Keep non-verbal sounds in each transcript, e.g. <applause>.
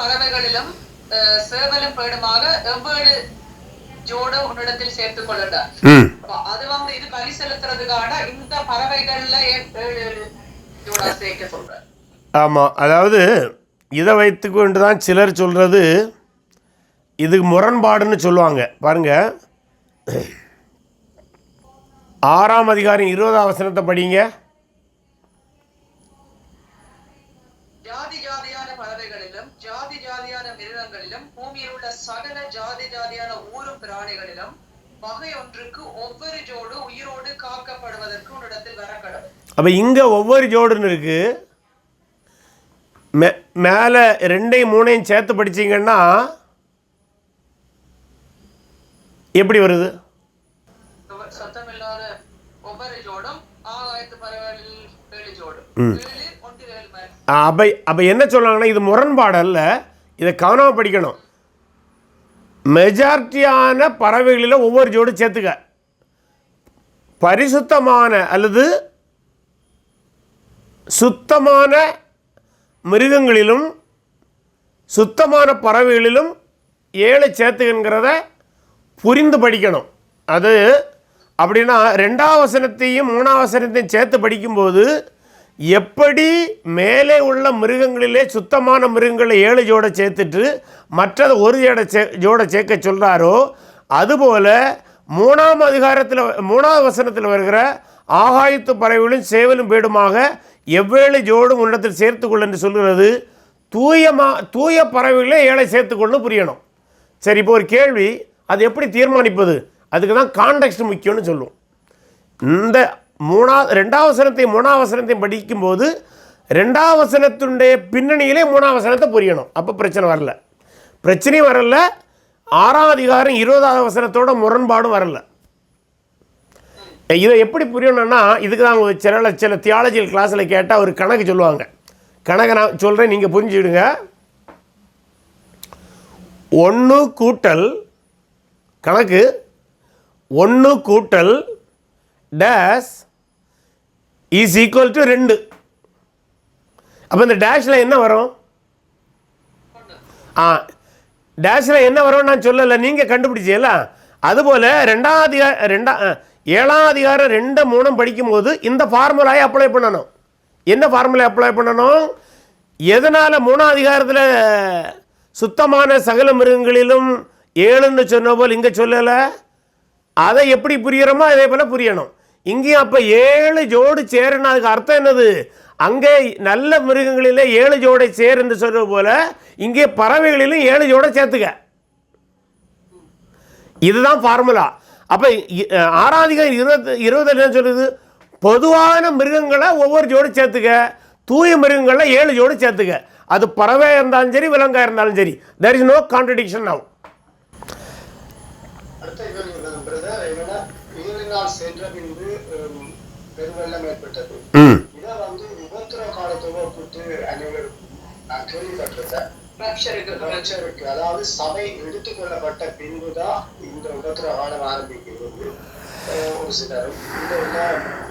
பறவைகளிலும் சேவலும் பேடுமாக எவ்வேழு ஜோடு உன்னிடத்தில் சேர்த்துக் கொள்ளடா ம். அப்ப அது வந்து இது பலி செலுத்துறதுக்கான இந்த பறவைகள்ல ஜோடா சேர்க்க சொல்ற? ஆமாம் அதாவது இதை வைத்துக்கொண்டு தான் சிலர் சொல்கிறது இதுக்கு முரண்பாடுன்னு சொல்லுவாங்க. பாருங்க. ஆறாம் அதிகாரம் இருபதாம் வசனத்தை படிங்க. வகை ஒன்றுக்கு ஒவ்வொரு ஜோடு உயிரோடு காக்கப்படுவதற்கு உன்னிடத்தில் வர கடவுள் அப்போ இங்கே ஒவ்வொரு ஜோடுன்னு இருக்குது மே மேலே ரெண்டையும் மூணையும் சேர்த்து படிச்சீங்கன்னா எப்படி வருது? அப்போ அப்போ என்ன சொல்லுவாங்கன்னா இது முரண்பாடு அல்ல இதை கவனமாக படிக்கணும். மெஜாரிட்டியான பறவைகளில் ஒவ்வொரு ஜோடு சேர்த்துக்க. பரிசுத்தமான அல்லது சுத்தமான மிருகங்களிலும் சுத்தமான பறவைகளிலும் ஏழை சேர்த்துங்கிறத புரிந்து படிக்கணும். அது அப்படின்னா ரெண்டாம் வசனத்தையும் மூணாம் வசனத்தையும் சேர்த்து படிக்கும்போது எப்படி மேலே உள்ள மிருகங்களிலே சுத்தமான மிருகங்களை ஏழு ஜோட சேர்த்துட்டு மற்றதை ஒரு ஜோட சே ஜோட சேர்க்க சொல்கிறாரோ அதுபோல் மூணாம் அதிகாரத்தில் மூணாவது வசனத்தில் வருகிற ஆகாயத்து பறவைகளும் சேவலும் பேடுமாக எவ்வேழு ஜோடும் உன்னிடத்தில் சேர்த்துக்கொள் என்று சொல்கிறது தூயமா தூய பறவைகளே ஏழை சேர்த்துக்கொள்ளும் புரியணும். சரி இப்போ ஒரு கேள்வி அது எப்படி தீர்மானிப்பது? அதுக்கு தான் கான்டெக்ட் முக்கியம்னு சொல்லுவோம். இந்த மூணாவது ரெண்டாவது வசனத்தை மூணாவது வசனத்தையும் படிக்கும்போது ரெண்டாவது வசனத்தினுடைய பின்னணியிலே மூணாவது வசனத்தை புரியணும். அப்போ பிரச்சனை வரல. பிரச்சனையும் வரல. ஆறாம் அதிகாரம் இருபதாவது வசனத்தோட முரண்பாடும் வரல. இதை எப்படி புரியணும்னா இதுக்கு தான் அவங்க சில சில தியாலஜியல் கிளாஸில் கேட்டால் ஒரு கணக்கு சொல்லுவாங்க. கணக்கை நான் சொல்கிறேன் நீங்கள் புரிஞ்சுக்கிடுங்க. ஒன்று கூட்டல் கணக்கு ஒன்று கூட்டல் டேஸ் இஸ் ஈக்குவல் டு ரெண்டு. அப்போ இந்த டேஷில் என்ன வரும்? ஆ டேஷில் என்ன வரும் நான் சொல்லலை நீங்கள் கண்டுபிடிச்சியல அதுபோல் ரெண்டாம் அதிகார ரெண்டா ஏழாம் அதிகாரம் ரெண்டு மூணும் படிக்கும்போது இந்த ஃபார்முலாயை அப்ளை பண்ணணும். என்ன ஃபார்முலா அப்ளை பண்ணணும்? எதனால் மூணாம் அதிகாரத்தில் சுத்தமான சகல மிருகங்களிலும் ஏழுன்னு சொன்ன போல் இங்கே சொல்லலை? அதை எப்படி புரியிறோமோ அதே போல் புரியணும். இங்கேயும் அப்போ ஏழு ஜோடு சேருன்னு அதுக்கு அர்த்தம் என்னது? அங்கே நல்ல மிருகங்களிலே ஏழு ஜோடை சேர் என்று சொல்றது போல இங்கே பறவைகளிலும் ஏழு ஜோடை சேர்த்துக்க. இதுதான் ஃபார்முலா அப்போ ஆறாதிகம் இருபது இருபது என்ன சொல்லுது? பொதுவான மிருகங்களை ஒவ்வொரு ஜோடி சேர்த்துக்க. தூய மிருகங்களை ஏழு ஜோடி சேர்த்துக்க. அது பறவையாக இருந்தாலும் சரி விலங்காக இருந்தாலும் சரி. தெர் இஸ் நோ கான்ட்ரடிக்ஷன் ஆகும் சென்ற பின் பெருவெள்ளம் ஏற்பட்டது. இதை வந்து உபத்திர காலத்தோட ஒப்பிட்டு அனைவரும் நான் கேள்விப்பட்டிருக்கேன் ரட்சருக்கு அதாவது சபை எடுத்துக்கொள்ளப்பட்ட பின்புதான் இந்த உபத்திர காலம் ஆரம்பிக்கிறது. ஒரு சிலரும் இந்த உள்ள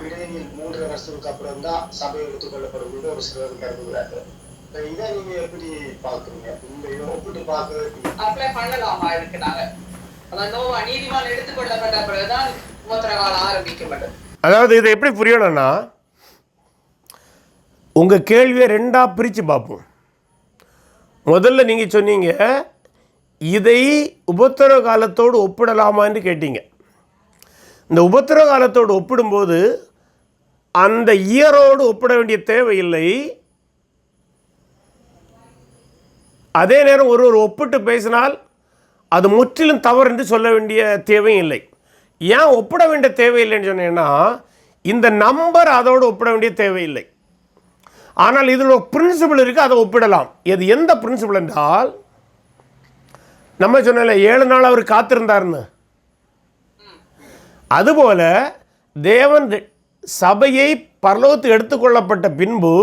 இடையில் மூன்று வருஷத்துக்கு அப்புறம் தான் சபை எடுத்துக்கொள்ளப்படும் ஒரு சிலர் கருதுகிறார்கள். இதை நீங்க எப்படி பாக்குறீங்க இந்த ஒப்பிட்டு பார்க்கறதுக்கு அப்ளை பண்ணலாமா இருக்கு நாங்க? அதான் நோவா நீதிமான் எடுத்துக்கொள்ளப்பட்ட பிறகுதான் உபத்திர காலம் ஆரம்பிக்கப்பட்டது. அதாவது இதை எப்படி புரியணும்னா உங்கள் கேள்வியை ரெண்டாக பிரித்து பார்ப்போம். முதல்ல நீங்கள் சொன்னீங்க இதை உபத்திர காலத்தோடு ஒப்பிடலாமான்னு கேட்டீங்க. இந்த உபத்திர காலத்தோடு ஒப்பிடும்போது அந்த இயரோடு ஒப்பிட வேண்டிய தேவையில்லை. அதே நேரம் ஒருவர் ஒப்பிட்டு பேசினால் அது முற்றிலும் தவறு என்று சொல்ல வேண்டிய தேவையும் இல்லை. ஏன் ஒப்பிட வேண்டிய தேவையில்லைன்னு சொன்னேன்னா இந்த நம்பர் அதோடு ஒப்பிட வேண்டிய தேவையில்லை. ஆனால் இதில் ஒரு பிரின்சிபல் இருக்குது அதை ஒப்பிடலாம். இது எந்த பிரின்சிபல் என்றால் நம்ம சொன்னல ஏழு நாள் அவர் காத்திருந்தார்னு அதுபோல தேவன் சபையை பரலோத்து எடுத்துக்கொள்ளப்பட்ட பின்பு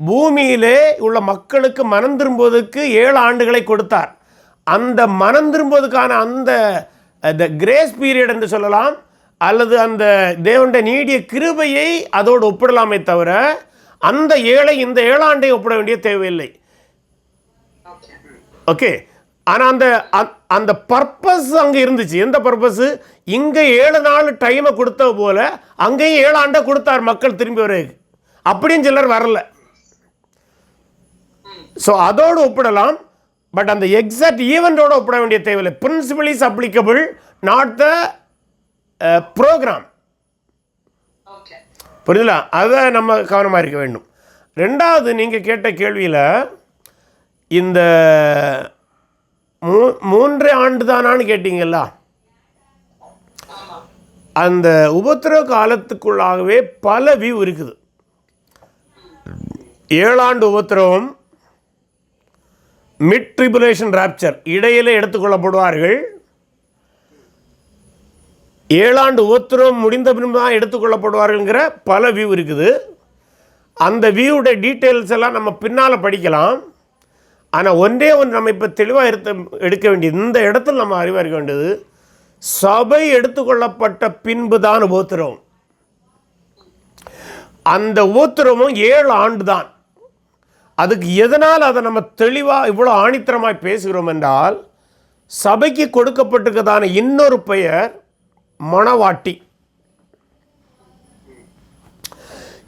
பூமியிலே உள்ள மக்களுக்கு மனம் திரும்புவதற்கு ஏழு ஆண்டுகளை கொடுத்தார். அந்த மனம் திரும்புவதற்கான அந்த த கிரேஸ் பீரியட் என்று சொல்லலாம் அல்லது அந்த தேவனுடைய நீடிய கிருபையை அதோடு ஒப்பிடலாமே தவிர அந்த ஏழை இந்த ஏழாண்டை ஒப்பிட வேண்டிய தேவையில்லை. ஓகே ஆனால் அந்த அந்த- அந்த பர்பஸ் அங்கே இருந்துச்சு. எந்த பர்பஸ் இங்கே ஏழு நாள் டைமை கொடுத்த போல அங்கேயும் ஏழு ஆண்டை கொடுத்தார் மக்கள் திரும்பி வர்றதுக்கு அப்படியும் சிலர் வரல. ஸோ அதோடு ஒப்பிடலாம். பட் அந்த எக்ஸாக்ட் ஈவெண்ட்டோட ஒப்பிட வேண்டிய தேவையில்லை. Principle is applicable not the program புரியுதுல? அதை நம்ம கவனமாக இருக்க வேண்டும். ரெண்டாவது நீங்கள் கேட்ட கேள்வியில் இந்த மூ மூன்றே ஆண்டு தானான்னு கேட்டீங்கல்ல அந்த உபத்திரவ காலத்துக்குள்ளாகவே பல வியூ இருக்குது. ஏழாண்டு உபத்திரவம் மிட் ட்ரிபுலேஷன் ராப்சர் இடையில எடுத்துக்கொள்ளப்படுவார்கள். ஏழாண்டு உபத்திரம் முடிந்த பின்பு தான் எடுத்துக்கொள்ளப்படுவார்கள்ங்கிற பல வியூ இருக்குது. அந்த வியூவோட டீட்டெயில்ஸ் எல்லாம் நம்ம பின்னால் படிக்கலாம். ஆனால் ஒன்றே ஒன்று நம்ம இப்போ தெளிவாக எடுத்த எடுக்க வேண்டியது இந்த இடத்துல நம்ம அறிவறிக்க வேண்டியது சபை எடுத்துக்கொள்ளப்பட்ட பின்பு தான் உபத்திரம் அந்த உபத்திரமும் ஏழு ஆண்டு தான் அதுக்கு எதனால் அதை நம்ம தெளிவாக இவ்வளோ ஆணித்தரமாய் பேசுகிறோம் என்றால் சபைக்கு கொடுக்கப்பட்டிருக்கதான இன்னொரு பெயர் மணவாட்டி.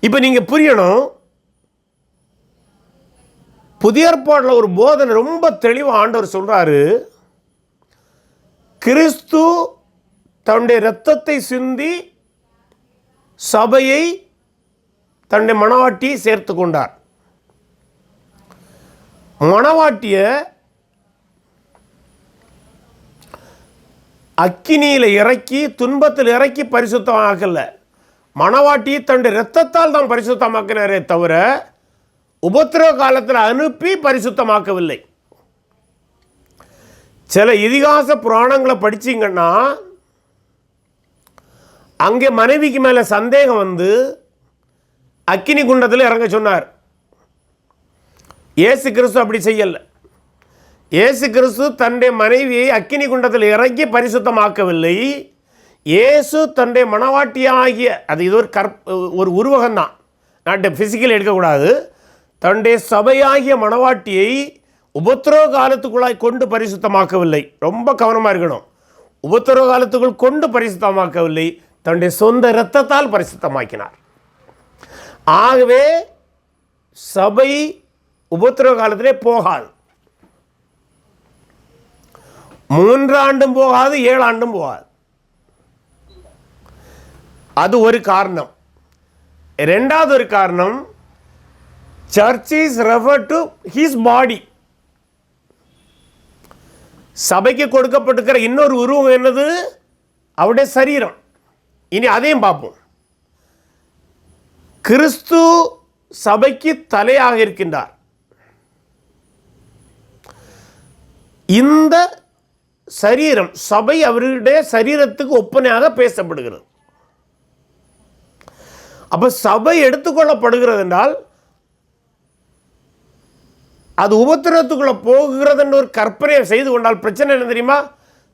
இப்போ நீங்கள் புரியணும் புதிய ஏற்பாடில் ஒரு போதனை ரொம்ப தெளிவாக ஆண்டவர் சொல்கிறாரு கிறிஸ்து தன்னுடைய இரத்தத்தை சிந்தி சபையை தன்னுடைய மணவாட்டியை சேர்த்து கொண்டார். மணவாட்டிய அக்கினியில் இறக்கி துன்பத்தில் இறக்கி பரிசுத்தமாக்கல. மணவாட்டியை தன் இரத்தத்தால் தான் பரிசுத்தமாக்கினாரே தவிர உபத்திரவ காலத்தில் அனுப்பி பரிசுத்தமாக்கவில்லை. சில இதிகாச புராணங்களை படிச்சீங்கன்னா அங்கே மனைவிக்கு மேலே சந்தேகம் வந்து அக்கினி குண்டத்தில் இறங்க சொன்னார். இயேசு கிறிஸ்து அப்படி செய்யல. இயேசு கிறிஸ்து தன்னுடைய மனைவியை அக்கினி குண்டத்தில் இறக்கி பரிசுத்தமாக்கவில்லை. இயேசு தன்னுடைய மனவாட்டியாகிய அது இது ஒரு கற் ஒரு உருவகம்தான். நாட்டை ஃபிசிக்கல் எடுக்கக்கூடாது. தன்னுடைய சபையாகிய மனவாட்டியை உபத்திரவ காலத்துக்குள்ளாய் கொண்டு பரிசுத்தமாக்கவில்லை. ரொம்ப கவனமாக இருக்கணும். உபத்திரவ காலத்துக்குள் கொண்டு பரிசுத்தமாக்கவில்லை. தன்னுடைய சொந்த இரத்தத்தால் பரிசுத்தமாக்கினார். ஆகவே சபை உபத்திரவ காலத்திலே போகாது. மூன்றாண்டும் போகாது ஏழு ஆண்டும் போகாது. அது ஒரு காரணம். ரெண்டாவது ஒரு காரணம் church is refer to his body. சபைக்கு கொடுக்கப்பட்டிருக்கிற இன்னொரு உருவம் என்னது? அவருடைய சரீரம். இனி அதையும் பார்ப்போம். கிறிஸ்து சபைக்கு தலையாக இருக்கின்றார். இந்த சரீரம் சபை அவருடைய சரீரத்துக்கு ஒப்பனையாக பேசப்படுகிறது. அப்ப சபை எடுத்துக்கொள்ளப்படுகிறது என்றால் அது உபத்திரத்துக்குள்ள போகிறதுன்னு ஒரு கற்பனையை செய்து கொண்டால் பிரச்சனை என்ன தெரியுமா?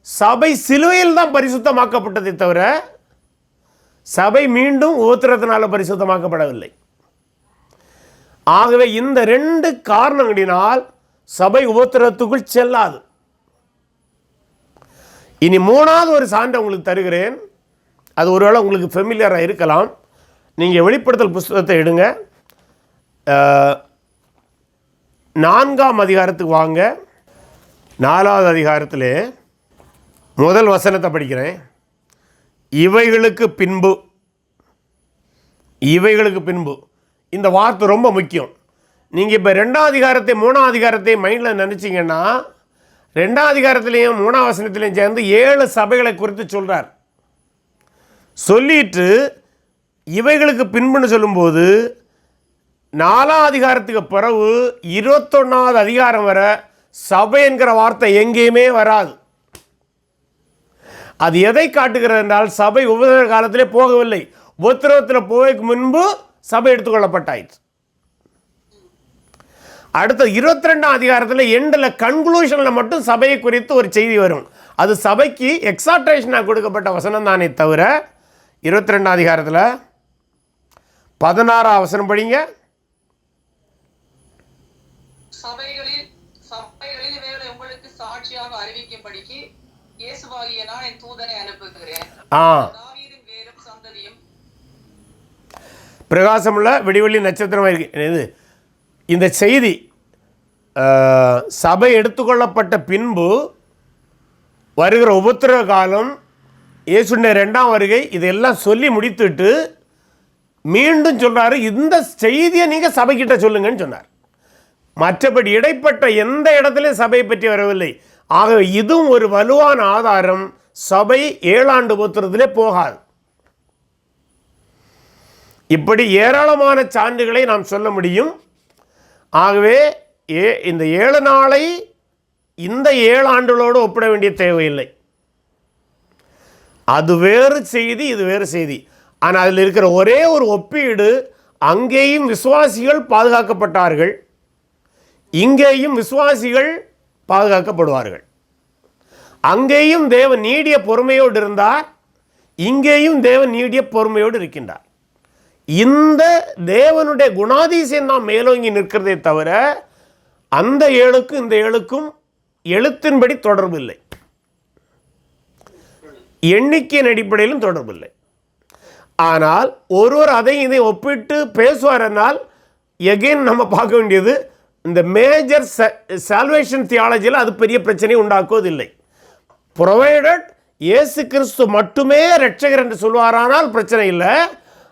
சபை சிலுவையில் தான் பரிசுத்தமாக்கப்பட்டதை தவிர சபை மீண்டும் உபத்திரத்தினால பரிசுத்தமாக்கப்படவில்லை. ஆகவே இந்த ரெண்டு காரணங்களினால் சபை உபத்திரத்துக்குள் செல்லாது. இனி மூணாவது ஒரு சான்றை உங்களுக்கு தருகிறேன். அது ஒருவேளை உங்களுக்கு ஃபெமிலியராக இருக்கலாம். நீங்கள் வெளிப்படுத்தல் புஸ்தகத்தை எடுங்க. நான்காம் அதிகாரத்துக்கு வாங்க. நாலாவது அதிகாரத்தில் முதல் வசனத்தை படிக்கிறேன். இவைகளுக்கு பின்பு. இவைகளுக்கு பின்பு. இந்த வார்த்தை ரொம்ப முக்கியம். நீங்கள் இப்போ ரெண்டாம் அதிகாரத்தை மூணாம் அதிகாரத்தை மைண்டில் நினச்சிங்கன்னா ரெண்டாம் அதிகாரத்திலையும் மூணாம் வசனத்திலையும் சேர்ந்து ஏழு சபைகளை குறித்து சொல்கிறார் சொல்லிட்டு இவைகளுக்கு பின்புன்னு சொல்லும்போது நாலாம் அதிகாரத்துக்கு பிறகு இருபத்தொன்னாவது அதிகாரம் வர சபை என்கிற வார்த்தை எங்கேயுமே வராது. அது எதை காட்டுகிறது என்றால் சபை உபதிர காலத்திலே போகவில்லை. உபத்திரவத்தில் போவதற்கு முன்பு சபை எடுத்துக்கொள்ளப்பட்டாயிற்று. அடுத்த இருபத்தி ரெண்டாம் அதிகாரத்தில் எண்டில் கன்க்ளூஷனில் மட்டும் சபையை குறித்து ஒரு செய்தி வரும். அது சபைக்கு எக்ஸாட்ரேஷனாக கொடுக்கப்பட்ட வசனம் தானே தவிர இருபத்தி ரெண்டாம் அதிகாரத்தில் பதினாறாம் வசனம் படிங்க. ஆ. பிரகாசமுள்ள விடிவெள்ளி நட்சத்திரமாக இருக்கு. இது இந்த செய்தி சபை எடுத்துக்கொள்ளப்பட்ட பின்பு வருகிற உபத்திரவ காலம் இயேசுடைய ரெண்டாம் வருகை இதெல்லாம் சொல்லி முடித்துட்டு மீண்டும் சொல்கிறாரு இந்த செய்தியை நீங்கள் சபைக்கிட்ட சொல்லுங்கன்னு சொன்னார். மற்றபடி இடைப்பட்ட எந்த இடத்துலையும் சபையை பற்றி வரவில்லை. ஆகவே இதுவும் ஒரு வலுவான ஆதாரம் சபை ஏழாண்டு உபத்திரத்திலே போகாது. இப்படி ஏராளமான சான்றுகளை நாம் சொல்ல முடியும். ஆகவே ஏ இந்த ஏழு நாளை இந்த ஏழு ஆண்டுகளோடு ஒப்பிட வேண்டிய தேவையில்லை. அது வேறு செய்தி இது வேறு செய்தி. ஆனால் அதில் இருக்கிற ஒரே ஒரு ஒப்பீடு அங்கேயும் விசுவாசிகள் பாதுகாக்கப்பட்டார்கள். இங்கேயும் விசுவாசிகள் பாதுகாக்கப்படுவார்கள். அங்கேயும் தேவன் நீடிய பொறுமையோடு இருந்தார். இங்கேயும் தேவன் நீடிய பொறுமையோடு இருக்கின்றார். இந்த தேவனுடைய குணாதிசயம் தான் மேலோங்கி நிற்கிறதே தவிர அந்த ஏழுக்கும் இந்த ஏழுக்கும் எழுத்தின்படி தொடர்பு இல்லை எண்ணிக்கையின் அடிப்படையிலும் தொடர்பு இல்லை ஆனால் ஒருவர் அதை இதை ஒப்பிட்டு பேசுவார் என்னால் எகைன் நம்ம பார்க்க வேண்டியது இந்த மேஜர் சால்வேஷன் தியாலஜியில் அது பெரிய பிரச்சனை உண்டாக்குவதில்லை. ப்ரொவைடட் இயேசு கிறிஸ்து மட்டுமே ரட்சகர் என்று சொல்வாரானால் பிரச்சனை இல்லை.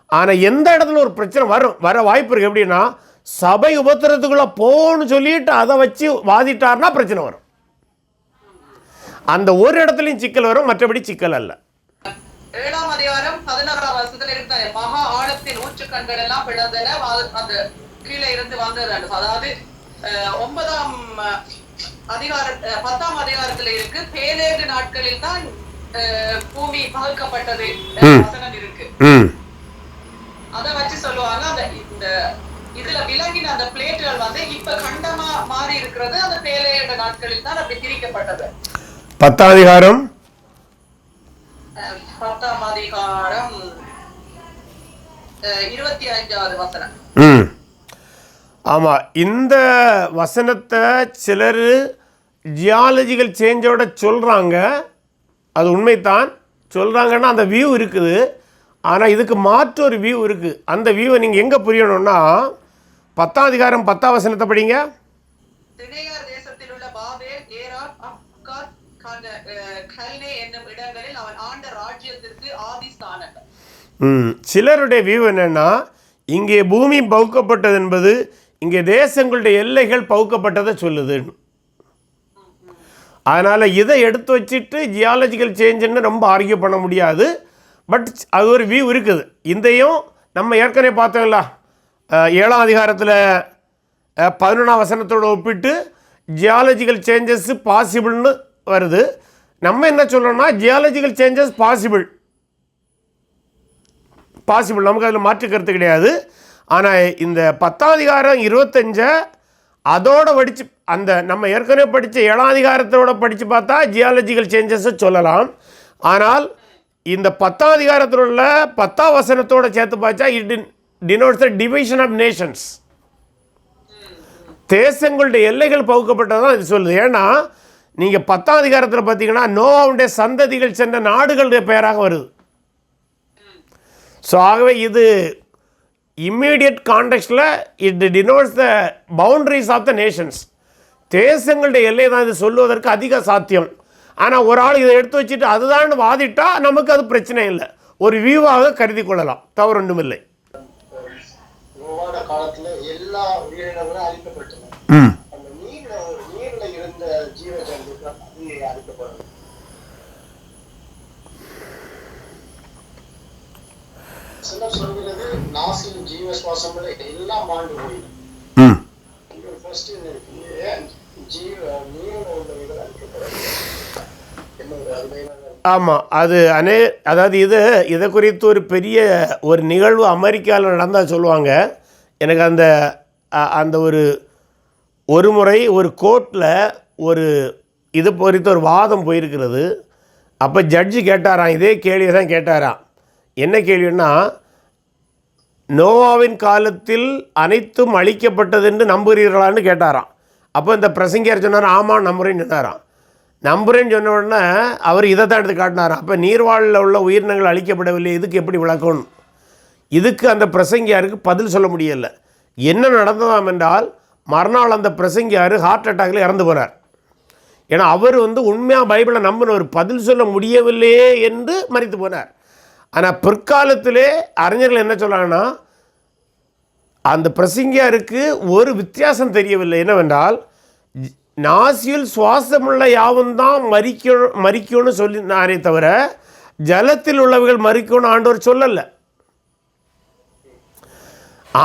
ஆனால் எந்த இடத்துல ஒரு பிரச்சனை வரும் வர வாய்ப்பு இருக்குது எப்படின்னா சபை உபத்திரத்துக்குள்ளே போன்னு சொல்லிட்டு அதை வச்சு வாதிட்டார்னா பிரச்சனை வரும். அந்த ஒரு இடத்துலையும் சிக்கல் வரும் மற்றபடி சிக்கல் அல்ல. ஏழாம் அதிகாரம் பதினாறாம் வருஷத்துல இருக்கிற மகா ஆழத்தின் ஊற்று கண்கள் எல்லாம் பிளந்தன அந்த கீழே இருந்து வந்தது அதாவது ஒன்பதாம் அதிகார பத்தாம் அதிகாரத்துல இருக்கு பேலேகு நாட்களில் தான் பூமி பகுக்கப்பட்டது வசனம் இருக்கு. அத வச்சு சொல்லுவாங்க. அந்த இந்த இதுல விலங்கின அந்த பிளேட்டுகள் வந்து இப்ப கண்டமா மாறி இருக்கிறது. அந்த பேலேக நாட்களில் தான் அப்படி பிரிக்கப்பட்டது அஹ், பத்தாம் அதிகாரம் இருபத்தி அஞ்சாவது வசனம். ஆமாம் இந்த வசனத்தை சிலர் ஜியாலஜிக்கல் சேஞ்சோட சொல்கிறாங்க அது உண்மைதான். சொல்கிறாங்கன்னா அந்த வியூ இருக்குது. ஆனால் இதுக்கு மாற்று ஒரு வியூ இருக்குது அந்த வியூவை நீங்கள் எங்கே புரியணும்னா பத்தாம் அதிகாரம் பத்தாம் வசனத்தை படிங்க. சிலருடைய வியூ என்னென்னா இங்கே பூமி பகுக்கப்பட்டது என்பது இங்கே தேசங்களுடைய எல்லைகள் பகுக்கப்பட்டதை சொல்லுது. அதனால் இதை எடுத்து வச்சுட்டு ஜியாலஜிக்கல் சேஞ்சுன்னு ரொம்ப ஆர்கியூ பண்ண முடியாது. பட் அது ஒரு வியூ இருக்குது. இந்தையும் நம்ம ஏற்கனவே பார்த்தோம்ல ஏழாம் அதிகாரத்தில் பதினொன்றாம் வசனத்தோடு ஒப்பிட்டு ஜியாலஜிக்கல் சேஞ்சஸ் பாசிபிள்னு வருது. நம்ம என்ன சொல்கிறோம்னா ஜியாலஜிக்கல் சேஞ்சஸ் பாசிபிள் பாசிபிள் நமக்கு அதில் மாற்று கிடையாது. ஆனால் இந்த பத்தாம் அதிகாரம் இருபத்தஞ்சை அதோடு படித்து அந்த நம்ம ஏற்கனவே படித்த ஏழாம் அதிகாரத்தோட படித்து பார்த்தா ஜியாலஜிக்கல் சேஞ்சஸை சொல்லலாம். ஆனால் இந்த பத்தாம் அதிகாரத்தில் உள்ள பத்தாம் வசனத்தோட சேர்த்து பார்த்தா it denotes the division of nations தேசங்களுடைய எல்லைகள் பகுக்கப்பட்டது தான் இது சொல்லுது. ஏன்னா நீங்கள் பத்தாம் அதிகாரத்தில் பார்த்தீங்கன்னா நோவாவுடைய சந்ததிகள் சென்ற நாடுகளுடைய பெயராக வருது. ஸோ ஆகவே இது immediate கான்டெக்ஸ்டில் it denotes the boundaries of the nations தேசங்களுடைய எல்லை தான் இது சொல்லுவதற்கு அதிக சாத்தியம். ஆனால் ஒரு ஆள் இதை எடுத்து வச்சுட்டு அதுதான் வாதிட்டா நமக்கு அது பிரச்சனை இல்லை. ஒரு வியூவாக கருதி கொள்ளலாம். தவறு ஒன்றும் இல்லை. நோவான காலத்துல எல்லா உயிரினங்களும் அழிக்கப்பட்டன. ம். அந்த நீர்ல நீர்ல இருந்த ஜீவ சுவாசம் எல்லாம் மாண்டு போயிடும். ஆமாம் அது அனே அதாவது இது இதை குறித்து ஒரு பெரிய ஒரு நிகழ்வு அமெரிக்காவில் நடந்தால் சொல்லுவாங்க. எனக்கு அந்த அ- அந்த ஒரு ஒரு முறை ஒரு கோர்ட்டில் ஒரு இது குறித்து ஒரு வாதம் போயிருக்கிறது. அப்போ ஜட்ஜு கேட்டாராம் இதே கேள்வியை தான் கேட்டாராம். என்ன கேள்வின்னா நோவாவின் காலத்தில் அனைத்தும் அழிக்கப்பட்டது என்று நம்புகிறீர்களான்னு கேட்டாராம். அப்போ இந்த பிரசங்கியார் சொன்னார் ஆமாம் நம்புறேன்னு சொன்னாராம். நம்புறேன்னு சொன்ன உடனே அவர் இதை தான் எடுத்து காட்டினார் அப்போ நீர்வாழில் உள்ள உயிரினங்கள் அழிக்கப்படவில்லை இதுக்கு எப்படி விளக்கணும்? இதுக்கு அந்த பிரசங்கியாருக்கு பதில் சொல்ல முடியலை. என்ன நடந்ததாம் என்றால் மறுநாள் அந்த பிரசங்கியார் ஹார்ட் அட்டாக்ல இறந்து போனார் ஏன்னா அவர் வந்து உண்மையாக பைபிளை நம்பினவர் பதில் சொல்ல முடியவில்லையே என்று மறித்து போனார். ஆனால் பிற்காலத்திலே அறிஞர்கள் என்ன சொல்கிறாங்கன்னா அந்த பிரசங்கியாருக்கு ஒரு வித்தியாசம் தெரியவில்லை. என்னவென்றால் நாசியில் சுவாசமுள்ள யாவும் தான் மறிக்கணும் மறிக்கும்னு சொல்லினாரே தவிர ஜலத்தில் உள்ளவர்கள் மறிக்கும்னு ஆண்டவர் சொல்லலை.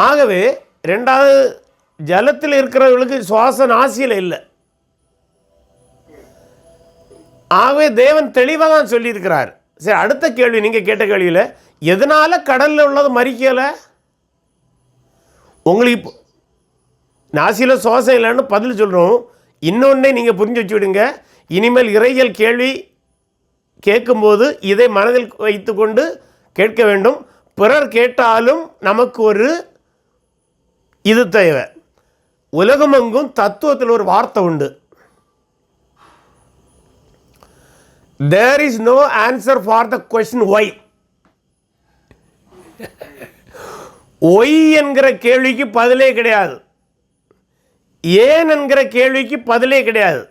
ஆகவே ரெண்டாவது ஜலத்தில் இருக்கிறவர்களுக்கு சுவாச நாசியில் இல்லை. ஆகவே தேவன் தெளிவாக தான் சொல்லியிருக்கிறார். சரி அடுத்த கேள்வி நீங்கள் கேட்ட கேள்வியில் எதனால் கடலில் உள்ளது மறிக்கலை? உங்களுக்கு இப்போ நாசியில் சுவாசம் இல்லைன்னு பதில் சொல்கிறோம் இன்னொன்னே நீங்கள் புரிஞ்சு வச்சுவிடுங்க இனிமேல் இறைகள் கேள்வி கேட்கும்போது இதை மனதில் வைத்துக்கொண்டு கேட்க வேண்டும். பிறர் கேட்டாலும் நமக்கு ஒரு இது தேவை. உலகமெங்கும் தத்துவத்தில் ஒரு வார்த்தை உண்டு. There is no answer for the question why why என்கிற கேள்விக்கு பதிலே கிடையாது. ஏன் என்கிற கேள்விக்கு பதிலே கிடையாது.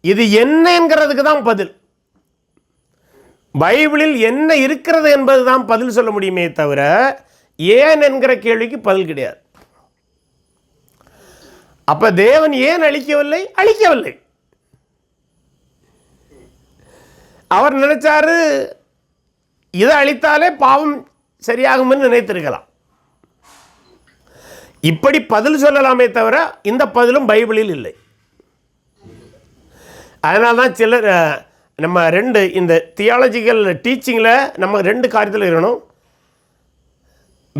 இது என்ன என்கிறதுக்கு தான் பதில். பைபிளில் என்ன இருக்கிறது என்பது தான் பதில் சொல்ல முடியுமே தவிர ஏன் என்கிற கேள்விக்கு பதில் கிடையாது. அப்ப தேவன் ஏன் அழிக்கவில்லை? அழிக்கவில்லை. அவர் நினைச்சாரு இதை அழித்தாலே பாவம் சரியாகும்னு நினைத்திருக்கலாம். இப்படி பதில் சொல்லலாமே தவிர இந்த பதிலும் பைபிளில் இல்லை. அதனால தான் சிலர் நம்ம ரெண்டு இந்த தியாலஜிக்கல் டீச்சிங்கில் நம்ம ரெண்டு காரியத்தில் இருக்கணும்.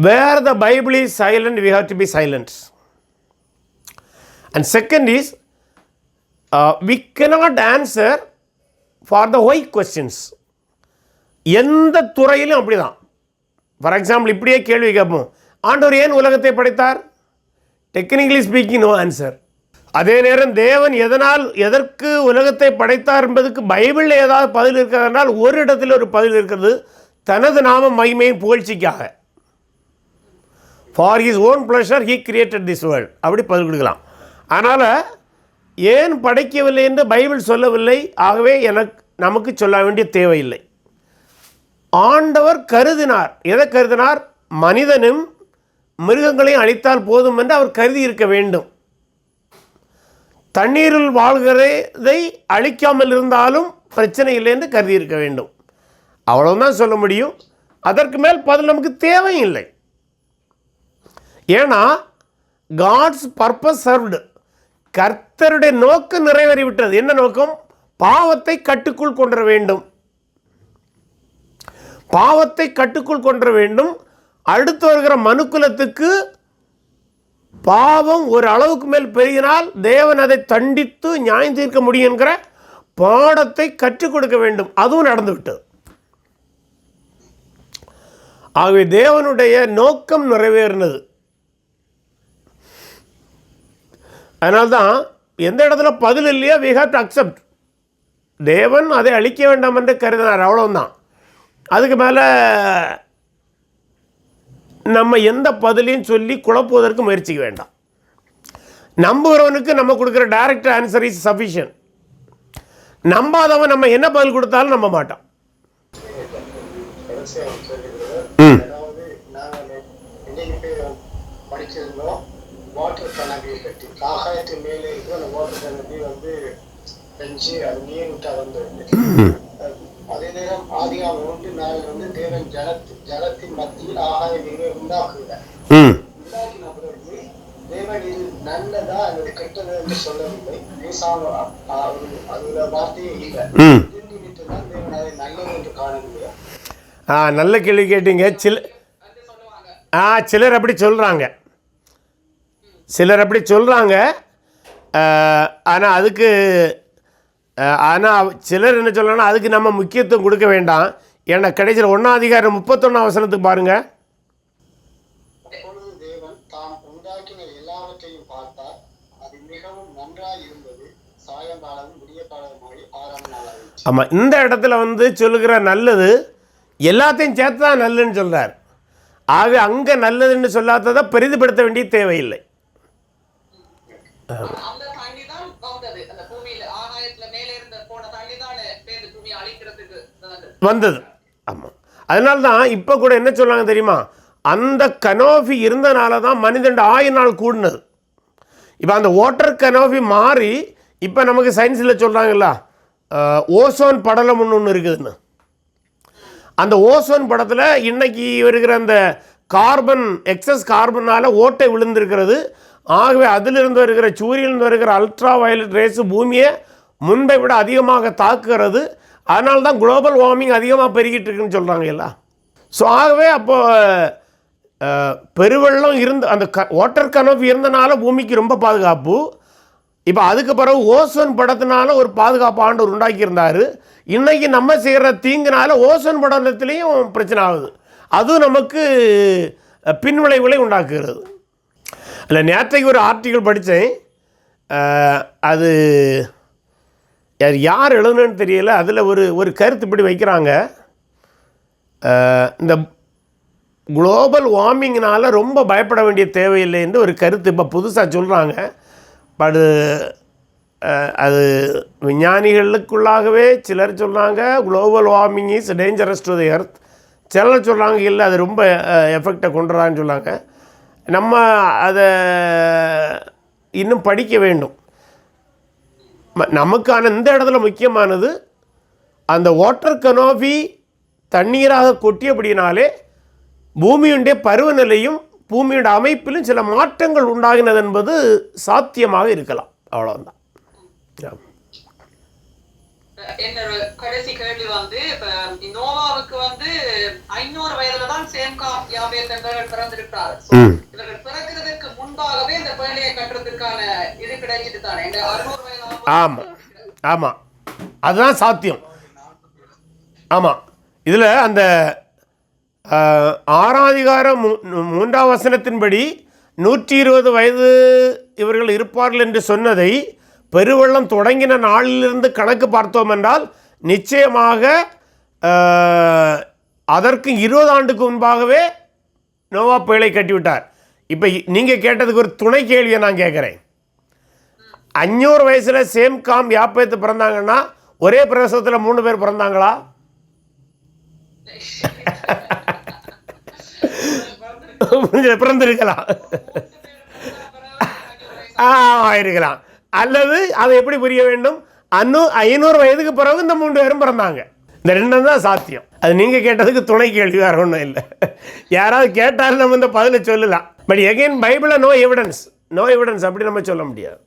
Where the Bible is silent we have to be silent and second is we cannot answer for the why questions எந்த துறையிலும் அப்படி தான் ஃபார் எக்ஸாம்பிள் இப்படியே கேள்வி கேட்போம். ஆண்டவர் ஏன் உலகத்தை படைத்தார்? டெக்னிக்கலி ஸ்பீக்கிங் நோ ஆன்சர் அதே நேரம் தேவன் எதனால் எதற்கு உலகத்தை படைத்தார் என்பதுக்கு பைபிளில் ஏதாவது பதில் இருக்கிறதுனால் ஒரு இடத்துல ஒரு பதில் இருக்கிறது தனது நாம மகிமையின் புகழ்ச்சிக்காக. For his own pleasure he created this world அப்படி பதில் கொடுக்கலாம். அதனால் ஏன் படைக்கவில்லை என்று பைபிள் சொல்லவில்லை? ஆகவே எனக்கு நமக்கு சொல்ல வேண்டிய தேவையில்லை. ஆண்டவர் கருதினார். எதை கருதினார்? மனிதனும் மிருகங்களையும் அழித்தால் போதும் என்று அவர் கருதி இருக்க வேண்டும். தண்ணீரில் வாழ்கிறதை அழிக்காமல் இருந்தாலும் பிரச்சனை இல்லை என்று கருதி இருக்க வேண்டும். அவ்வளவுதான் சொல்ல முடியும். அதற்கு மேல் பதில் நமக்கு தேவையில்லை ஏன்னா காட்ஸ் பர்பஸ் சர்வ்டு கர்த்தருடைய நோக்கம் நிறைவேறிவிட்டது. என்ன நோக்கம்? பாவத்தை கட்டுக்குள் கொண்டு வேண்டும். பாவத்தை கட்டுக்குள் கொண்டு வேண்டும். அடுத்து வருகிற மனுக்குலத்துக்கு பாவம் ஒரு அளவுக்கு மேல் பெருகினால் தேவன் அதை தண்டித்து நியாயம் தீர்க்க முடியும் என்கிற பாடத்தை கற்றுக் கொடுக்க வேண்டும். அதுவும் நடந்துவிட்டது. ஆகவே தேவனுடைய நோக்கம் நிறைவேறினது. அதனால்தான் எந்த இடத்துல பதில் இல்லையோ வி ஹாவ் டு அக்செப்ட் தேவன் அதை அழிக்க வேண்டாம் என்று கருதினார். அவ்வளோதான் அதுக்கு மேலே நம்ம எந்த பதிலையும் சொல்லி குழப்புவதற்கு முயற்சிக்க வேண்டாம். நம்புகிறவனுக்கு நம்ம கொடுக்குற டைரக்ட் ஆன்சர் இஸ் சஃபிஷியன்ட் நம்பாதவன் நம்ம என்ன பதில் கொடுத்தாலும் நம்ப கேள்வி ம். படிச்சிருந்தோம் வாட்டர் கட்டி. ஆகாயத்து மேலே இருக்கிற அந்த வாட்டர் கனவி வந்து பெஞ்சு அது நீர் விட்டா வந்து அதே நேரம் ஆதியாம் ஒன்று நாள் வந்து தேவன் ஜலத்து ஜலத்தின் மத்தியில் ஆகாய நீரை உண்டாக்குகிறார். ம். உண்டாக்கின பிறகு தேவன் இது நல்லதா அல்லது கெட்டது என்று சொல்லவில்லை. பேசாம அதுல வார்த்தையே இல்லை. ம். இது நிமித்தம் தான் தேவன் அதை நல்லது என்று காணவில்லையா ஆ நல்ல கேள்வி கேட்டீங்க. சில ஆ சிலர் அப்படி சொல்கிறாங்க சிலர் அப்படி சொல்கிறாங்க ஆனால் அதுக்கு ஆனால் சிலர் என்ன சொல்லணும்னா அதுக்கு நம்ம முக்கியத்துவம் கொடுக்க வேண்டாம். ஏன்னா கடைசியில் ஒன்றாம் அதிகாரம் முப்பத்தொன்னாம் வசனத்துக்கு பாருங்கள் ஆமாம் இந்த இடத்துல வந்து சொல்லுகிற நல்லது எல்லாத்தையும் சேர்த்து தான் நல்லதுன்னு சொல்கிறார் ஆக அங்கே நல்லதுன்னு சொல்லாததை பெரிதுபடுத்த வேண்டிய தேவையில்லை. அந்த தண்ணி தான் வந்தது அந்த பூமியில ஆகாயத்துல மேல இருந்த போன தண்ணி தான் பேருந்து பூமியை அழிக்கிறதுக்கு வந்தது. ஆமாம் அதனால தான் இப்போ கூட என்ன சொல்கிறாங்க தெரியுமா? அந்த கனோஃபி இருந்தனால தான் மனிதன் ஆயிரம் நாள் கூடினது. இப்போ அந்த வாட்டர் கனோஃபி மாறி இப்போ நமக்கு சயின்ஸில் சொல்கிறாங்கல்ல ஓசோன் படலம் ஒன்று இருக்குதுன்னு. அந்த ஓசோன் படத்தில் இன்னைக்கு வருகிற அந்த கார்பன் எக்ஸஸ் கார்பனால் ஓட்டை விழுந்திருக்கிறது. ஆகவே அதிலிருந்து வருகிற சூரியனிலிருந்து வருகிற அல்ட்ரா வயலட் ரேஸு பூமியை முன்பை விட அதிகமாக தாக்குகிறது. அதனால தான் குளோபல் வார்மிங் அதிகமாக பெருகிட்டு இருக்குன்னு சொல்கிறாங்க எல்லாம் ஸோ ஆகவே அப்போது பெருவெள்ளம் இருந்து அந்த க வாட்டர் கனவு இருந்தனால பூமிக்கு ரொம்ப பாதுகாப்பு. இப்போ அதுக்கு பிறகு ஓசோன் படத்தினால ஒரு பாதுகாப்பு ஆண்டவர் உண்டாக்கியிருந்தார். இன்றைக்கி நம்ம செய்கிற தீங்குனால ஓசோன் படத்துலேயும் பிரச்சனை ஆகுது. அதுவும் நமக்கு பின்விளைவுகளை உண்டாக்குகிறது. இல்லை நேற்றைக்கு ஒரு ஆர்டிக்கல் படித்தேன். அது அது யார் எழுதுனன்னு தெரியல. அதில் ஒரு ஒரு கருத்து இப்படி வைக்கிறாங்க. இந்த குளோபல் வார்மிங்னால் ரொம்ப பயப்பட வேண்டிய தேவையில்லை என்று ஒரு கருத்து இப்போ புதுசாக சொல்கிறாங்க பட் அது விஞ்ஞானிகளுக்குள்ளாகவே சிலர் சொல்கிறாங்க global warming is dangerous to the earth. சிலர் சொல்கிறாங்க இல்லை அது ரொம்ப எஃபெக்டை கொண்டுறான்னு சொன்னாங்க நம்ம அதை இன்னும் படிக்க வேண்டும். நமக்கான இந்த இடத்துல முக்கியமானது அந்த வாட்டர் கனோபி தண்ணீராக கொட்டியபடினாலே பூமியுடைய பருவநிலையும் பூமியோட அமைப்பிலும் சில மாற்றங்கள் உண்டாகினது என்பது சாத்தியமாக இருக்கலாம். அவ்வளோதான் என்னோட கடைசி கேள்வி வந்து இப்ப நோவாவுக்கு வந்து ஐநூறு வயதுல தான் சேம்கா என்பவர்கள் பிறந்திருக்கிறார். இவர்கள் பிறக்கிறதுக்கு முன்பாகவே இந்த பேழையை கட்டுறதுக்கான இது கிடைச்சிட்டு தானே இந்த அறுநூறு வயது ஆமாம் ஆமாம் அதுதான் சாத்தியம். ஆமாம் இதில் அந்த ஆஹ், ஆறாம் அதிகாரம் மூ- மூன்றாம் வசனத்தின்படி நூற்றி இருபது வயது இவர்கள் இருப்பார்கள் என்று சொன்னதை பெருவெள்ளம் தொடங்கின நாளிலிருந்து கணக்கு பார்த்தோம் என்றால் நிச்சயமாக அதற்கு இருபது ஆண்டுக்கு முன்பாகவே நோவா புயலை கட்டிவிட்டார். இப்போ நீங்கள் கேட்டதுக்கு ஒரு துணை கேள்வியை நான் கேட்குறேன். அஞ்சூறு வயசில் சேம் காம் யாப்பேத்து பிறந்தாங்கன்னா ஒரே பிரசவத்தில் மூணு பேர் பிறந்தாங்களா? <laughs> பிறந்திருக்கலாம். ஆ இருக்கலாம். அல்லது அதை எப்படி புரிய வேண்டும்? அன்னூ ஐநூறு வயதுக்கு பிறகு இந்த மூன்று பேரும் பிறந்தாங்க. இந்த ரெண்டும் தான் சாத்தியம். அது நீங்கள் கேட்டதுக்கு துணை கேள்வி வேறு ஒன்றும் இல்லை. யாராவது கேட்டாலும் நம்ம இந்த பதிலை சொல்லலாம். பட் எகைன் பைபிளில் நோ எவிடன்ஸ் நோ எவிடன்ஸ் அப்படி நம்ம சொல்ல முடியாது.